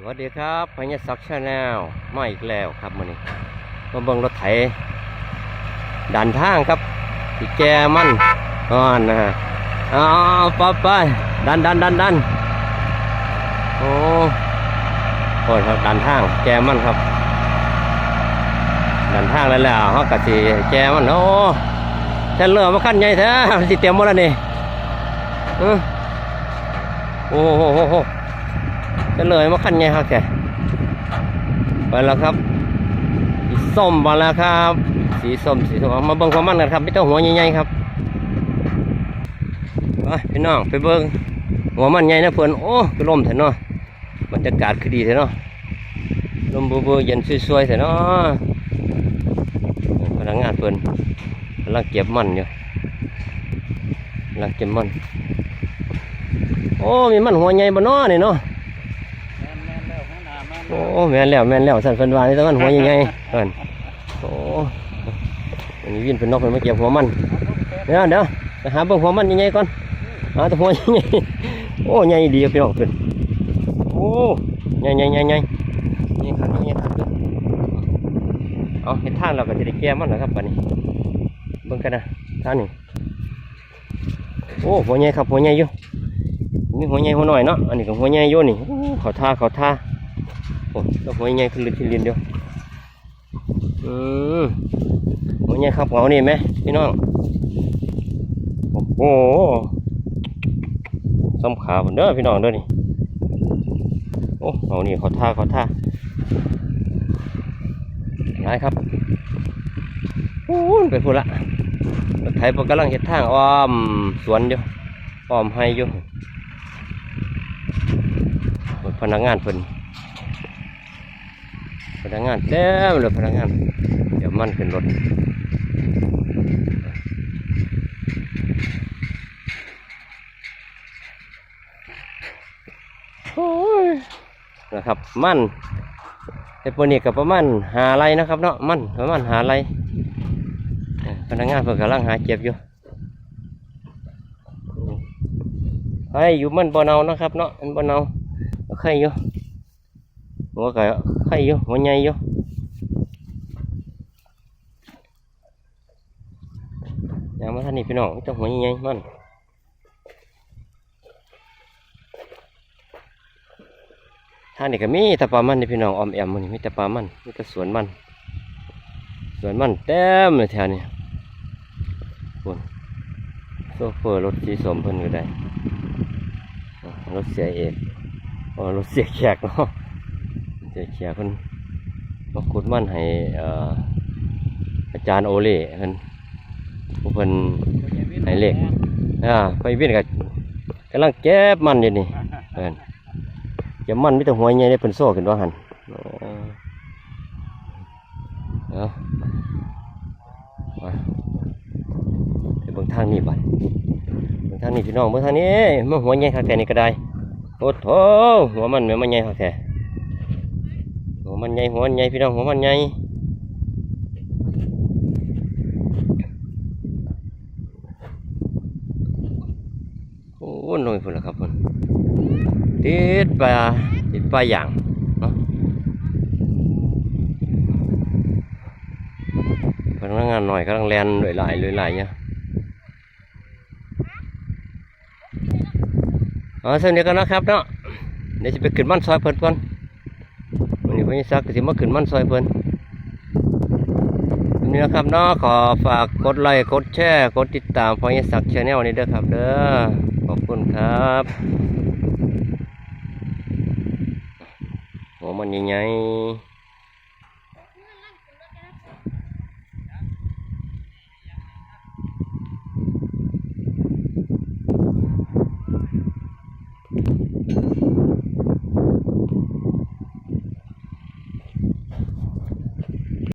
สวัสดีครับพญศักดิ์ชาแนลมาอีกแล้วครับมื้อนี้มาเบิ่งรถไถดันทางครับที่แกมันอ่อนนะฮะเอาไปไปดันดันดันดันโอ้โหครับดันทางแกมันครับ ดันทางแล้วแล้วเขากะสิแกมันโอ้แทนเรือมาขั้นใหญ่แท้สิเตรียมหมดแล้วนี่เออโอ้โห ก็เลยมาขันไงครับแกไปแล้วครับสีส้มมาแล้วครับ สีส้มสีส้มมาเบิ้งความมันกันครับไม่ต้องหัวใหญ่ๆครับไปพี่น้องไปเบิ้งหัวมันใหญ่นะเพื่อนโอ้ก็ลมเถอะเนาะบรรยากาศคือดีเถอะเนาะลมเบื่อๆเย็นสวยๆเถอะเนาะพนักงานเพื่อนกำลังเก็บมันอยู่กำลังเก็บมันโอ้มีมันหัวใหญ่บ่เนาะนี่เนาะ โอ้แม่นแล้วแม่นแล้วสั่นเพิ่นว่านี่ต้องมันหัวใหญ่ๆเพิ่นโอ้อันนี้วินเป็นนกเพิ่นมาเก็บหัวมันเดี๋ยวเดี๋ยวไปหาเบิ่งหัวมันใหญ่ๆก่อนหาแต่หัวใหญ่ๆโอ้ใหญ่ดีครับพี่น้องเพิ่นโอ้ใหญ่ๆๆๆใหญ่ใหญ่ขันใหญ่ขันเพิ่นเอาเห็นทางเราก็จะได้แก้มันแล้วครับบัดนี้เบิ่งกันนะทางนี้โอ้หัวใหญ่ครับหัวใหญ่อยู่นี่หัวใหญ่หัวหน้อยเนาะอันนี้ก็หัวใหญ่อยู่นี่โอ้เขาท่าเขาท่า โอ้ตัวหัวใหญ่ขึ้นลินขึ้นลินเดียวอืมหัวใหญ่ครับเอานี่ไหมพี่น้องโอ้โหสำขาผมเด้อพี่น้องเด้อนี่โอ้เอานี่เขาท่าเขาท่าไรครับโอ้ยไปพูดละรถไถปกำลังเห็ดทางอ้อมสวนอยู่อ้อมให้อยู่พนักงานเพิ่น นักงานเต็มเลยพนักงาน เดี๋ยวมันขึ้นรถโอ้ยนะครับมันไอ้ปนี้กับประมาณหาไรนะครับเนาะมันประมาณหาไรพนักงานเพิ่งกำลังหาเก็บอยู่ไอ้อยู่มันบ่เนานะครับเนาะมันบ่เนาใครอยู่ หัวก่ไข่อยู่หัวใหญ่อยู่ยางมาท่านนี่พี่น้องต้องหัวใหญ่ๆมันท่านนี่ก็มีแต่ปลามันนี่พี่น้องออมแอมมันมีแต่ปลามันมีแต่สวนมัน สวนมันเต็มเลยแถวนี้คนโซเฟอร์รถสีสมเพิ่นก็ได้รถเสียเอกรถเสียแขกเนาะ จ๊เขียเพิ่นมาขุดมั่นให้ออาจารย์โอเล่เพิ่นผู้เพิ่นให้เลขอ่าไปเวียนกับกำลังเก็บมันอยู่นี่เพิ่นเก็บมันไมีแต่หัวใหญ่ได้เพิ่นโซ่ขึ้นว่าหันอ๋อเอามาไปเบิ่งทางนี้บัดเบิ่งทางนี้พี่น้องเบิ่งทางนี้มันหัวใหญ่คักแต่นี่ก็ได้โอ้โถหัวมันแม่นมันใหญ่คักแท้ มันใหญ่หัวมันใหญ่พี่น้องหัวมันใหญ่โอ้หน่อยพุ่นละครับพุ่นติดปลาติดปลาอย่างเนาะพนักงานหน่อยกำลังแลนหลายๆหลายๆเนี่ยอ๋อสวัสดีกันนะครับเนาะเดี๋ยวจะไปขึ้นบ้านซอยเพิ่นก่อน นนี้พี่ซักดิ์สิมาขึ้นมันซอยเพิ่นวันนี้นะครับเนาะขอฝากกดไลค์กดแชร์กดติดตามพงศักดิ์ชาแนลนี้เด้อครับ เด้อขอบคุณครับหัวมันใหญ่